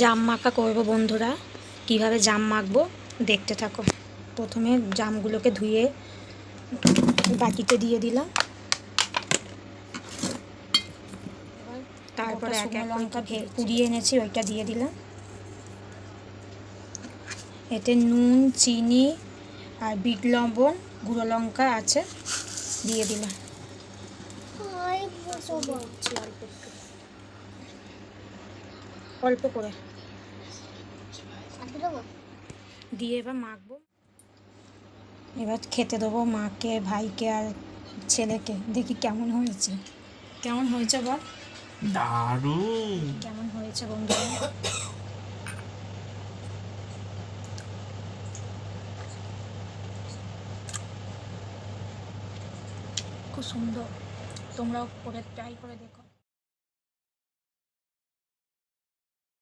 জাম মাখা করব বন্ধুরা। কীভাবে জাম মাখবো দেখতে থাকো। প্রথমে জামগুলোকে ধুয়ে বাটিতে দিয়ে দিলাম। তারপরে এক এক লঙ্কা পুড়িয়ে এনেছি ওইটা দিয়ে দিলাম। এতে নুন চিনি আর বিট লবণ গুঁড়ো লঙ্কা আছে দিয়ে দিলাম। অল্প করে। দিয়ে এবার মাখবো। এবার খেতে দেবো মাকে ভাইকে আর ছেলেকে। দেখি কেমন হয়েছে। কেমন হয়েছে বল? দারুণ। কেমন হয়েছে বন্ধুরা খুব সুন্দর। তোমরাও করে ট্রাই করে দেখো।